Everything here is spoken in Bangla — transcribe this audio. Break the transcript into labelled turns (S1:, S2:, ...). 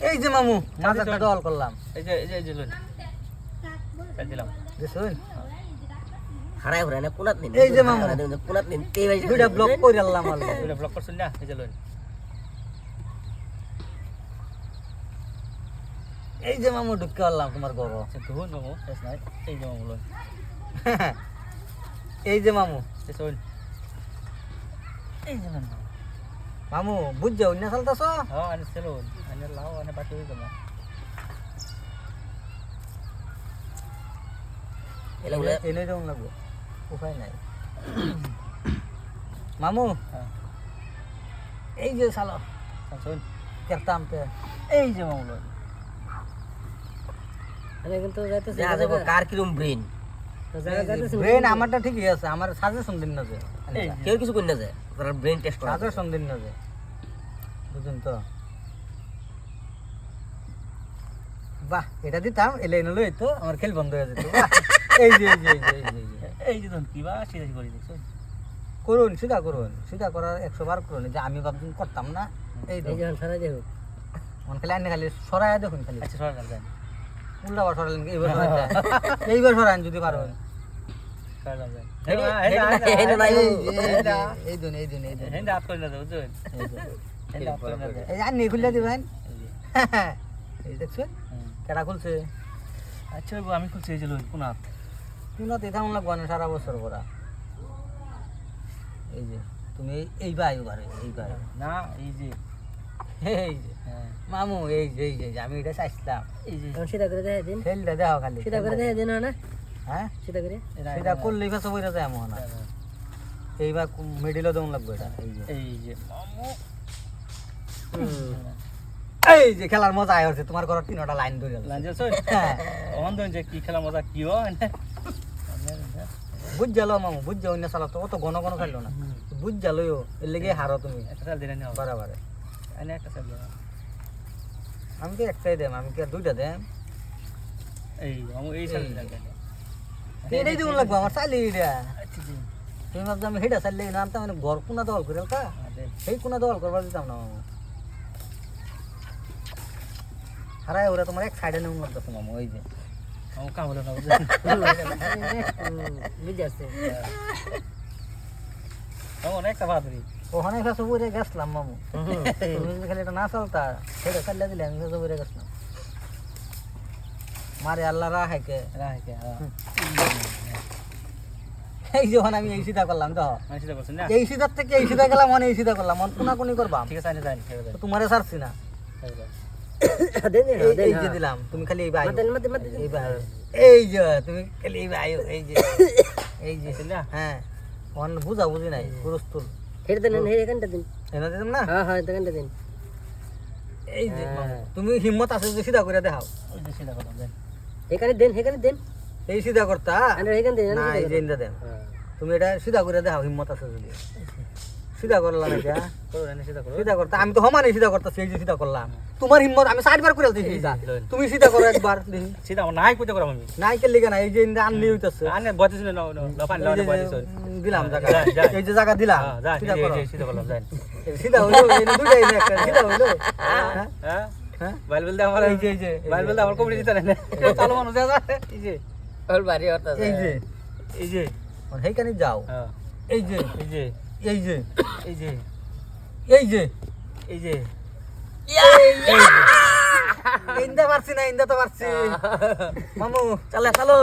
S1: এই যে মামু মাজারটা দল করলাম
S2: এই যে এই যে এই যে লুন দিলাম
S1: দেখুন
S3: হারাই ঘুরাই না কোনাত নিন
S1: এই যে মামু।
S3: কোনাত নিন তেই ভাই
S1: দুইটা ব্লক করে আনলাম আলগে।
S2: এটা ব্লক করছেন না এই যে লুন
S1: এই যে মামু ঢুকে আনলাম তোমার গরো
S2: আচ্ছা ধুন মামু শেষ নাই এই যে মামু লুন
S1: এই যে মামু
S2: হইন এই যে লুন
S1: মামু বুঝ যাও না চালতাছ
S2: হ্যাঁ আনে বাকি হয়ে গেল।
S3: এলা বলে
S1: এনে দেউন লাগবো। উপায় নাই। মামু?
S2: হ্যাঁ।
S1: এই যে চালো
S2: শুন।
S1: কেরতাম পে
S2: এই যে মামু লুন
S3: কিন্তু দেখা যাব কার কিরম ব্রেন
S1: ব্রেন আমারটা ঠিকই আছে আমার সাজেশন দিন না যে।
S3: কেউ কিছু করি না যায় তারা ব্রেন টেস্ট করা।
S1: সাজেশন দিন না যে। বুঝুন তো? বাহ এটা দিতাম এলে এনে তো আমার খেল বন্ধ হয়ে যেত এই যে এই যে এই যে এই যে, এই যে
S2: কি বা সিধা করে দেখছেন
S1: করুন সিধা করুন সিধা করার একশো বার করুন যে আমি ভাবছিলাম করতাম না এই তো মন খালি আনে খালি সরাই দেখুন খালি
S2: আচ্ছা
S1: উল্টা বার সরালেন? এইবার সরাই। এইবার সরান যদি
S3: হেডে-
S2: এই
S1: দিবেন
S2: এই
S1: দেখছেন। খুলছে?
S2: আচ্ছা আমি খুলছি এই যে লুন কোন হাত
S1: তুই তো থাকুন না সারা বছর করা এই যে তুমি এই- বারে এই
S2: না এই যে।
S1: এই যে।
S2: হ্যাঁ।
S1: মামু এই যে এই যে আমি এটা চাইছিলাম।
S2: এই যে।
S1: খেলটা দেওয়া খালি হ্যাঁ?
S2: এটা-
S1: সেটা করলেই ফেসে বইরা যায় এমন না। এইবার মিডিলও দেওয়া লাগবে এটা এই যে।
S2: এই যে। মামু
S1: এই যে খেলার মজা হচ্ছে তোমার ঘর তিনটা লাইন ধরে
S2: লাঞ্জে
S1: হ্যাঁ।
S2: অন দেন যে কি খেলা মজা কি হয়
S1: বুঝ গেল মামু বুঝ যাও না চালা তো অত ঘন ঘন খেললো না। বুঝ গেলও এর লেগে হারো তুমি।
S2: একটা চাল দিলেন না
S1: বারাবারে।
S2: আনে একটা চাল দিলেন
S1: আমি তো একটাই দেম আমি কি দুইটা দেম
S2: এই মামু এই চাল দিলেন
S1: এটাই দেবো লাগবো আমার চালি এটা
S2: আচ্ছা
S1: তুমি ভাবছ আমি হেটা চাললে না আমি তো মানে ঘর কোনা দল করে কা সেই কোনা দল করবার দিতাম না মামু। হারায় ওরা তোমার এক সাইডে নেমন লাগতো মামু ওই যে
S2: না অনেকটা
S1: ওখানে ফেসে বইরে গেছিলাম মামু। খালি এটা না চালতা সেটা দিলে আমি ফেসে বইরে গেছিলাম। মারে আল্লাহ এই যখন আমি এই সিধা করলাম তো এই সিধার থেকে এই সিধা গেলাম মনে এই সিধা করলাম মন কোনা কোনি করবাম।
S2: ঠিক আছে
S1: তোমারে ছাড়ছি না। এই- যে দিলাম তুমি খালি এই বাই এই বাই এই যে তুমি খালি এই বাই এই যে। এই যে হ্যাঁ। অন বুঝা বুঝি নাই পুরস্তুল এনে দিতাম না? এই যে তুমি হিম্মত আছে যে সিধা করে দেখাও।
S2: ওই যে সেটা করলাম দেন।
S1: এই সিধা করতা? না এই যে দেন। তুমি এটা সিধা করে দেখাও হিম্মত আছে যদি। সিধা করলাম এটা।
S2: করো করো।
S1: সিধা করতে আমি তো সমানে সিধা করতেছি এই যে সিধা করলাম। তোমার হিম্মত আমি ষাটবার করে দিয়েছি তুমি সিধা করো একবার। দেখি
S2: সেটা নাই কইতে করাম আমি।
S1: নাই কে লিখে না এই যে ইন্দা আনলি হইতেছে।
S2: আনে বয়স না
S1: দিলাম জায়গা
S2: যাই, যাই।
S1: এই যে জায়গা দিলাম।
S2: হ্যাঁ
S1: সিধা করো।
S2: যে সেটা করলাম যান।
S1: এই সিধা হইল এই না একটা সিধা হইল। হ্যাঁ
S2: হ্যাঁ।
S1: হ্যাঁ।
S2: বাইল বলতে আমার
S1: এই যে এই যে
S2: বাইল বলতে আমার কমিটি দিতে না চালু মানুষ এই যে।
S1: এই যে।
S2: এই যে।
S1: সেইখানে যাও।
S2: হ্যাঁ।
S1: এই যে।
S2: এই যে।
S1: এই যে
S2: এই যে
S1: এই যে
S2: এই যে
S1: ইন্দা পারছি না ইন্দা তো পারছি। মামু
S3: চালা চালো।